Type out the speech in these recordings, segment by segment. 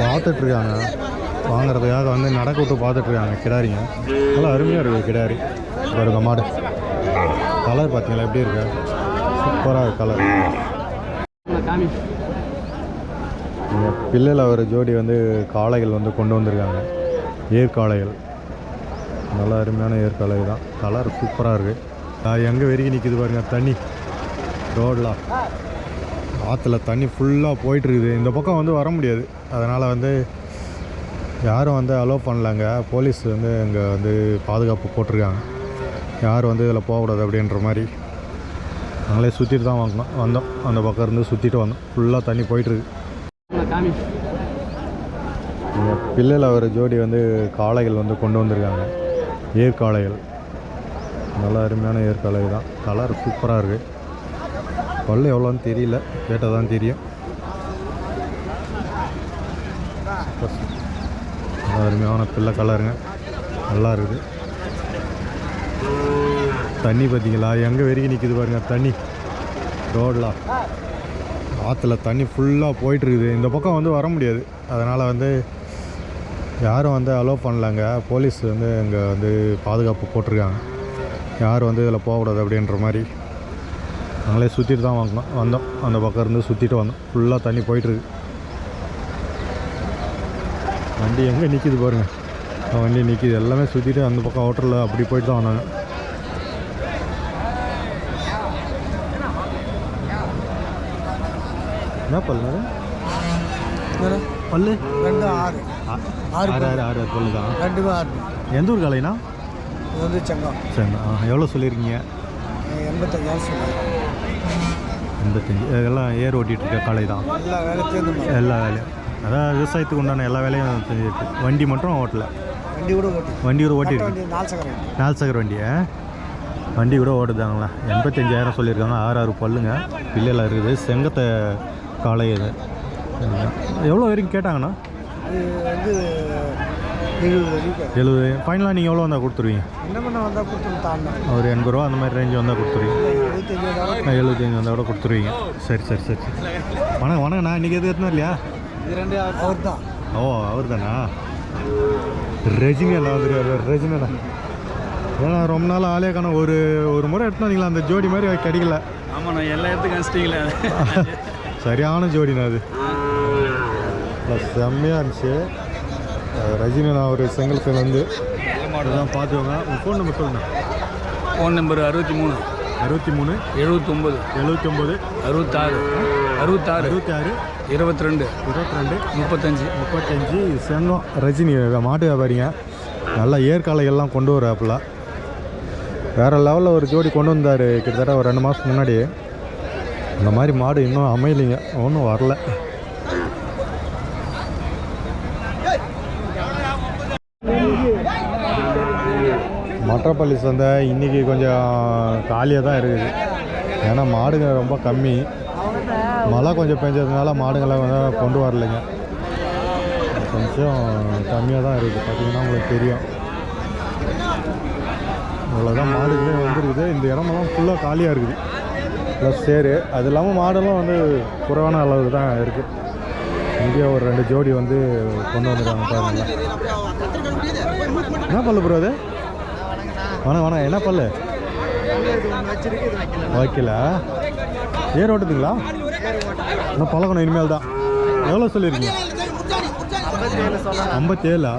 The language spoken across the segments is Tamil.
பார்த்துட்ருக்காங்க. வாங்குறதுக்காக வந்து நடக்க விட்டு பார்த்துட்ருக்காங்க கிடாரிங்க. நல்லா அருமையாக இருக்குது கிடாரி. இருக்க மாடு. கலர் பார்த்தீங்களா? எப்படி இருக்கு? சூப்பராக இருக்கு கலர் இங்கே பிள்ளையில் ஒரு ஜோடி வந்து காளைகள் வந்து கொண்டு வந்திருக்காங்க. ஏற்காளைகள். நல்லா அருமையான ஏற்காளை தான். கலர் சூப்பராக இருக்குது எங்கே வெறுகி நிற்கிது பாருங்கள் தண்ணி. ரோடெலாம் ஆற்றுல தண்ணி ஃபுல்லாக போயிட்டுருக்குது. இந்த பக்கம் வந்து வர முடியாது. அதனால் வந்து யாரும் வந்து அலோவ் பண்ணலங்க. போலீஸ் வந்து இங்கே வந்து பாதுகாப்பு போட்டிருக்காங்க. யாரும் வந்து இதில் போகக்கூடாது அப்படின்ற மாதிரி. நாங்களே சுற்றிட்டு தான் வாங்கினோம். வந்தோம். அந்த பக்கம் இருந்து சுற்றிட்டு வந்தோம். ஃபுல்லாக தண்ணி போயிட்டுருக்கு. இங்கே பிள்ளையில் ஒரு ஜோடி வந்து காளைகள் வந்து கொண்டு வந்திருக்காங்க. ஏற்காளைகள் நல்லா அருமையான ஏற்காளை தான். கலர் சூப்பராக இருக்குது பல்லு எவ்வளோன்னு தெரியல. கேட்டால் தான் தெரியும். நல்லா அருமையான பிள்ளை கலருங்க. நல்லா இருக்குது. தண்ணி பார்த்தீங்களா? எங்கே வெறிக்கி நிற்கிது பாருங்க தண்ணி. ரோடில். ஆற்றுல தண்ணி ஃபுல்லாக போயிட்டுருக்குது. இந்த பக்கம் வந்து வர முடியாது. அதனால் வந்து யாரும் வந்து அலோவ் பண்ணலங்க. போலீஸ் வந்து இங்கே வந்து பாதுகாப்பு போட்டிருக்காங்க. யாரும் வந்து இதில் போகக்கூடாது அப்படின்ற மாதிரி நாங்களே சுற்றிட்டு தான் வாங்கினோம். வந்தோம். அந்த பக்கம் இருந்து சுற்றிட்டு வந்தோம். ஃபுல்லாக தண்ணி போயிட்டுருக்கு. வண்டி எங்கே நிற்கிது பாருங்கள் வண்டி நிற்கிது எல்லாமே சுற்றிட்டு அந்த பக்கம் அவுட்டரில் அப்படி போயிட்டு தான் வந்தாங்க என்ன பல்லு பல்லு? ரெண்டு ஆறு. ஆறு ஆறு ஆறு பல்லு தான். ரெண்டுமே ஆறு. எந்த ஊர் காலைனா இது வந்து செங்கம் சரி எவ்வளோ சொல்லியிருக்கீங்க? எண்பத்தஞ்சாயிரம் சொன்னாங்க எண்பத்தஞ்சு. எல்லாம் ஏர் ஓட்டிகிட்டு இருக்க காலை தான். எல்லா வேலையும் அதான் விவசாயத்துக்கு உண்டான எல்லா வேலையும் செஞ்சுருக்கு வண்டி மட்டும் ஓட்டல. வண்டி கூட ஓட்டி வண்டி கூட ஓட்டிருக்கு நாலு சக்கர வண்டியா வண்டி கூட ஓடுதாங்களா எண்பத்தஞ்சாயிரம் சொல்லியிருக்காங்க. ஆறு ஆறு பல்லுங்க. பிள்ளைலாம் இருக்குது. செங்கத்தை காளை இது. எவ்வளோ வரைக்கும் கேட்டாங்கண்ணா? எழுபது ஃபைனலாக நீங்கள் எவ்வளோ வந்தால் கொடுத்துருவீங்க? என்ன பண்ண வந்தால் கொடுத்து தாண்டோம் ஒரு எண்பது ரூபா அந்த மாதிரி ரேஞ்சு வந்தால் கொடுத்துருவீங்க. எழுபத்தஞ்சு வந்தால் கூட கொடுத்துருவீங்க. சரி சரி சரி வணக்கம் வணக்கண்ணா இன்றைக்கி எது எடுத்துனா இல்லையா? இது ரெண்டு அவர் தான். ஓ அவர் தானா? ரஜினி அண்ணா வந்துருக்காரு ரஜினி அண்ணா ஏன்னா ரொம்ப நாள் ஆளே காணோம். ஒரு ஒரு முறை எடுத்துனாங்களா அந்த ஜோடி மாதிரி கிடைக்கல. ஆமாம் நான் எல்லா இடத்துக்கும் அனுப்பிச்சிட்டீங்களே சரியான ஜோடிண்ணா அது. செம்மையாக இருந்துச்சு. ரஜினி நான் ஒரு செங்கல்பேலேருந்து இதெல்லாம் பார்த்துக்கோங்க. உங்கள் ஃபோன் நம்பர் சொல்லுங்க. ஃபோன் நம்பர் அறுபத்தி மூணு. அறுபத்தி மூணு? எழுபத்தொம்பது எழுபத்தி ஒம்பது அறுபத்தாறு. அறுபத்தாறு? அறுபத்தி ஆறு இருபத்தி ரெண்டு இருபத்தி ரெண்டு முப்பத்தஞ்சு. முப்பத்தஞ்சு. செங்கம். ரஜினி மாட்டு வியாபாரிங்க. நல்லா ஏற்காலைகள்லாம் கொண்டு வராப்புல. வேறு லெவலில் ஒரு ஜோடி கொண்டு வந்தார். கிட்டத்தட்ட ஒரு ரெண்டு மாதத்துக்கு முன்னாடி அந்த மாதிரி மாடு இன்னும் அமையலைங்க. ஒன்றும் வரல. மற்றப்பள்ளி சந்தை இன்றைக்கி கொஞ்சம் காலியாக தான் இருக்குது. ஏன்னா மாடுங்க ரொம்ப கம்மி. மழை கொஞ்சம் பெஞ்சதுனால மாடுங்களை வந்து கொண்டு வரலைங்க. கொஞ்சம் கம்மியாக தான் இருக்குது. பார்த்திங்கன்னா உங்களுக்கு தெரியும். இவ்வளோதான் மாடுகளே வந்துருக்குது. இந்த இடமெல்லாம் ஃபுல்லாக காலியாக இருக்குது. ப்ளஸ் சேரு. அது இல்லாமல் மாடெல்லாம் வந்து குறைவான அளவுக்கு தான் இருக்குது இங்கேயே ஒரு ரெண்டு ஜோடி வந்து கொண்டு வந்துருக்காங்க பாருங்கள் என்ன பல்லு ப்ரோ அது? வணக்கம் வணக்கம். என்ன பல்லு? வைக்கல. ஏர் ஓட்டுதுங்களா? இன்னும் பழகணும் இனிமேல் தான். எவ்வளோ சொல்லியிருக்கீங்க? ஐம்பத்தேழா?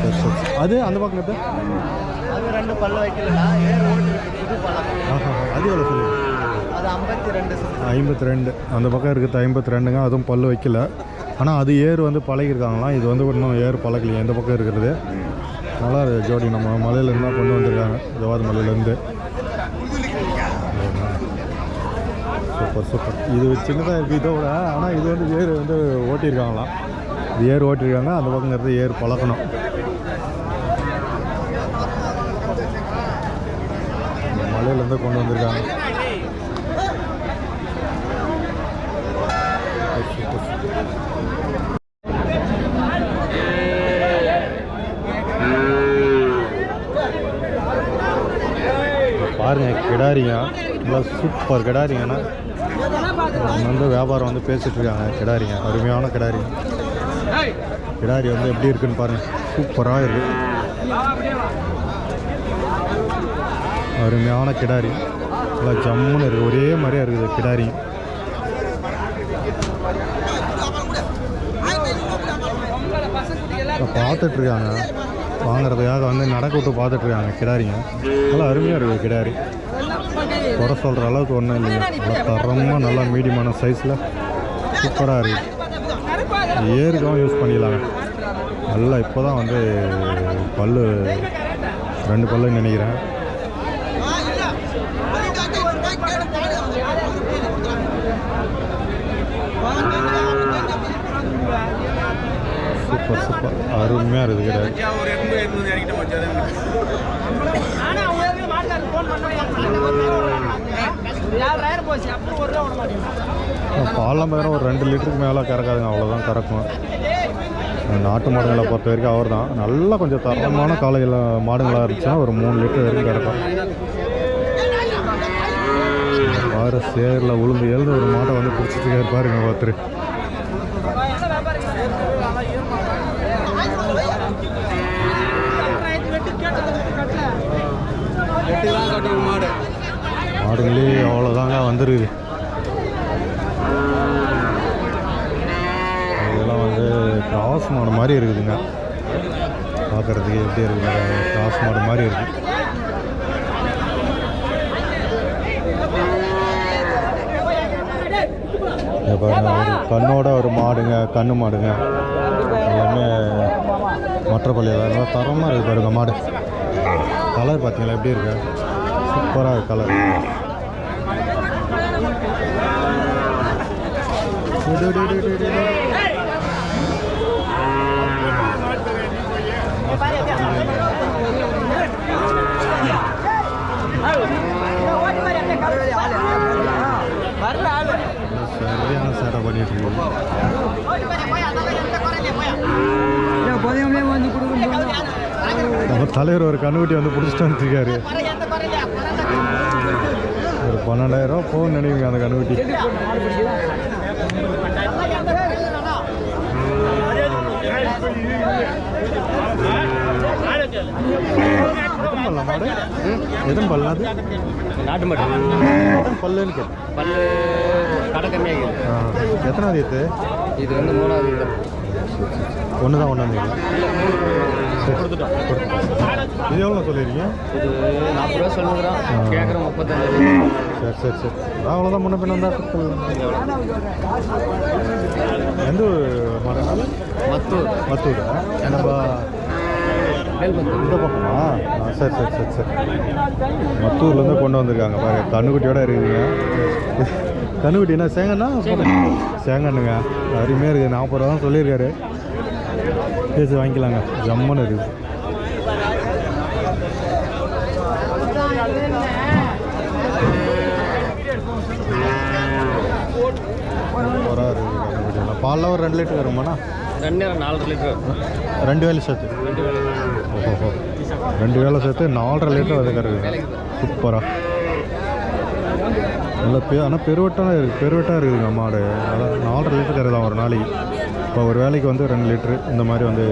சரி சரி. அது அந்த பக்கம் இருக்கு அது எவ்வளோ சொல்லியிருக்கீங்க? ஐம்பத்தி ரெண்டு அந்த பக்கம் இருக்குது ஐம்பத்தி ரெண்டுங்க அதுவும் பல்லு வைக்கல. ஆனால் அது ஏர் வந்து பழகிருக்காங்களாம் இது வந்து இன்னும் ஏர் பழகலையே. இந்த பக்கம் இருக்கிறது. நல்லா இருக்கு ஜோடி. நம்ம மலையிலேருந்து தான் கொண்டு வந்திருக்காங்க. ஜவாது மலையிலேருந்து சூப்பர் சூப்பர். இது சின்னதாக இருக்குது இதோட. ஆனால் இது வந்து ஏர் வந்து ஓட்டியிருக்காங்களாம் இது ஏர் ஓட்டியிருக்காங்க. அந்த பக்கங்கிறது ஏர் பழக்கணும் மலையிலேருந்து கொண்டு வந்திருக்காங்க சூப்பர் சூப்பர் கிடாரியா. நல்லா சூப்பர் கிடாரிங்கண்ணா அவங்க வந்து வியாபாரம் வந்து பேசிட்டு இருக்காங்க. கிடாரிங்க அருமையான கிடாரிங்க கிடாரி வந்து எப்படி இருக்குன்னு பாருங்க. சூப்பராக இருக்கு. அருமையான கிடாரி. நல்லா ஜம்முன்னு இருக்குது ஒரே மாதிரியா இருக்குது கிடாரி. பார்த்துட்ருக்காங்க வாங்குறதுக்காக வந்து நடக்க விட்டு பார்த்துட்டு இருக்காங்க கிடாரிங்க. நல்லா அருமையாக இருக்குது கிடாரி. குறை சொல்கிற அளவுக்கு ஒன்றும் இல்லைங்க. நல்லா தரமாக நல்லா மீடியமான சைஸில் சூப்பராக இருக்குது ஏருக்கும் யூஸ் பண்ணிக்கலாங்க நல்லா இப்போ தான் வந்து பல்லு ரெண்டு பல்லுன்னு நினைக்கிறேன். சூப்பர் சூப்பர் அருமையாக இருக்குது மச்சான் போச்சு. அப்புறம் ஒரு ரெண்டு லிட்டருக்கு மேலே கறக்காதுங்க. அவ்வளோதான் கறக்கும். நாட்டு மாடுகளை பொறுத்த வரைக்கும் அவர் தான் நல்லா கொஞ்சம் தரமான காலையில் மாடுங்களாக இருந்துச்சுன்னா ஒரு மூணு லிட்டர் வரைக்கும் கறக்கும். பாரு சேரில் உளுந்து எழுந்து ஒரு மாட்டை வந்து பிடிச்சிட்டு பாருங்க ஒருத்தர் எட்டு தான் கட்டணும் மாடு மாடுங்களே அவ்வளோதாங்க வந்துருக்குது. இதெல்லாம் வந்து கிராஸ் மாடு மாதிரி இருக்குதுங்க. பார்க்குறதுக்கு எப்படி இருக்குது கிராஸ் மாடு மாதிரி இருக்குது ஒரு கண்ணோட ஒரு மாடுங்க கண்ணு மாடுங்க. எல்லாமே மற்ற பள்ளியில் நல்லா தரமாக இருக்குது பாருங்க மாடு. கலர் பார்த்தீங்களா? எப்படி இருக்கு? சூப்பராக கலர் வரல ஆளு சரியான சேட்டை பண்ணிட்டு இருக்கோம் நம்ம தலைவர் ஒரு கண்ணுக்குட்டி வந்து பிடிச்சிட்டு வந்துருக்காரு. ஒரு பன்னெண்டாயிரம் ரூபா போகும் நினைவுங்க அந்த கண்ணுக்குட்டி? பல்லா மாடு எத்தனை பல்லா அது நாட்டு மாடு எத்தனை பல்லுன்னு கேட்டேன் பல்லு கடை கம்மியாக எத்தனாவது ஏத்து இது வந்து மூணாவது இது ஒன்று தான் ஒன்றாந்தீங்களா கொடுத்துட்டோம். இது எவ்வளோ சொல்லியிருக்கீங்க? இது நாற்பது ரூபா சொல்லுங்கிறோம். கேட்குறோம் முப்பத்தஞ்சு. சரி சரி சரி. அவ்வளோதான் முன்ன பின்ன வந்தா எந்த மாடல் மத்தூர். மத்தூர்? நம்ம இந்த பக்கமா? சரி சரி சரி சரி. மத்தூர்லேருந்து கொண்டு வந்திருக்காங்க. பாருங்க கண்ணுக்குட்டியோட இருக்குதுங்க என்ன சேங்கண்ணா சேங்கண்ணுங்க அருமையாக இருக்குது நாற்பது ரூபா தான் சொல்லியிருக்காரு. பேசி வாங்கிக்கலாங்க. இருக்குது இருக்குது கண்ணுக்குட்டியெல்லாம் பால்லாம் ஒரு ரெண்டு லிட்டர் வருமாண்ணா? ரெண்டு நேரம் நாலு லிட்டர். ரெண்டு வேலை சேர்த்து. ஓஹோ ரெண்டு வேலை சேர்த்து நாலரை லிட்டர் வந்து கறக்குது சூப்பராக நல்ல பெ ஆனால் பெருவட்டாக இருக்குது பெருவட்டாக இருக்குதுங்க மாடு அதான் நாலரை லிட்டர் கறக்கலாம் ஒரு நாளைக்கு. இப்போ ஒரு வேலைக்கு வந்து ரெண்டு லிட்ரு இந்த மாதிரி வந்து